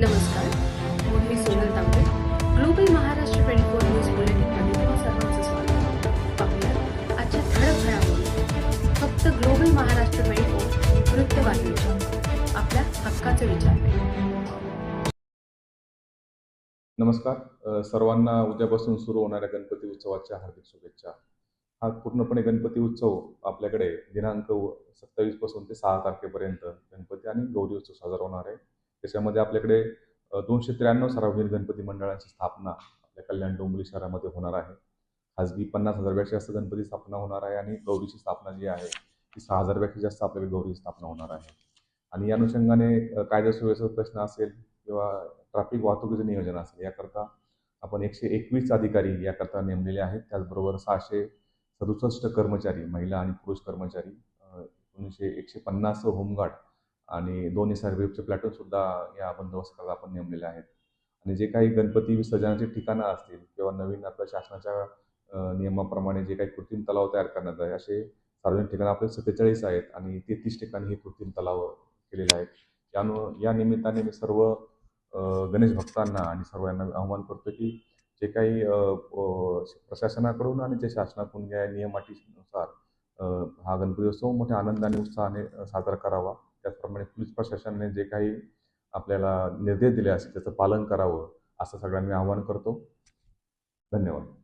नमस्कार. मी Sonal Tambe. Global Maharashtra twenty four news बुलेटिनमध्ये तुम्हा सर्वांचं स्वागत. पाहूया आजच्या ठळक घडामोडी फक्त ग्लोबल महाराष्ट्र ट्वेंटी फोर वृत्तवाहिनीच्या आपल्या हक्काचे विचार. नमस्कार. सर्वांना उद्यापासून सुरू होणाऱ्या गणपती उत्सवाच्या हार्दिक शुभेच्छा. हा पूर्णपणे गणपती उत्सव आपल्याकडे दिनांक सत्तावीसपासून ते सहा तारखेपर्यंत गणपती आणि गौरी उत्सव साजरा होणार आहे. त्याच्यामध्ये आपल्याकडे दोनशे त्र्याण्णव सार्वजनिक गणपती मंडळांची स्थापना आपल्या कल्याण डोंबिवली शहरामध्ये होणार आहे. खाजगी पन्नास हजारपेक्षा जास्त गणपती स्थापना होणार आहे आणि गौरीची स्थापना जी आहे ती सहा हजारपेक्षा जास्त आपल्याकडे गौरीची स्थापना होणार आहे. आणि या अनुषंगाने कायदा सुव्यवस्थेचा प्रश्न असेल किंवा ट्रॅफिक वाहतुकीचं नियोजन असेल याकरता आपण एकशे एकवीस अधिकारी याकरता नेमलेले आहेत. त्याचबरोबर सहाशे सदुसष्ट कर्मचारी महिला आणि पुरुष कर्मचारी अ, एकोणीसशे एकशे पन्नास होमगार्ड आणि दोन एस आर बी एफचे प्लॅटून सुद्धा या बंदोबस्ताला आपण नेमलेले आहेत. आणि जे काही गणपती विसर्जनाची ठिकाणं असतील किंवा नवीन आपल्या शासनाच्या नियमाप्रमाणे जे काही कृत्रिम तलाव तयार करण्यात आहे असे सार्वजनिक ठिकाणं आपले सत्तेचाळीस आहेत आणि तेहतीस ठिकाणी हे कृत्रिम तलाव केलेले आहेत. यानु या निमित्ताने मी सर्व गणेश भक्तांना आणि सर्वांना आव्हान करतो की जे काही प्रशासनाकडून आणि जे शासनाकडून ज्या नियमाटीनुसार हा गणपती उत्सव मोठ्या आनंदाने उत्साहाने साजरा करावा. त्याचप्रमाणे पोलीस प्रशासनाने जे काही आपल्याला निर्देश दिले असतील त्याचं पालन करावं असं सगळ्यांनी आवाहन करतो. धन्यवाद.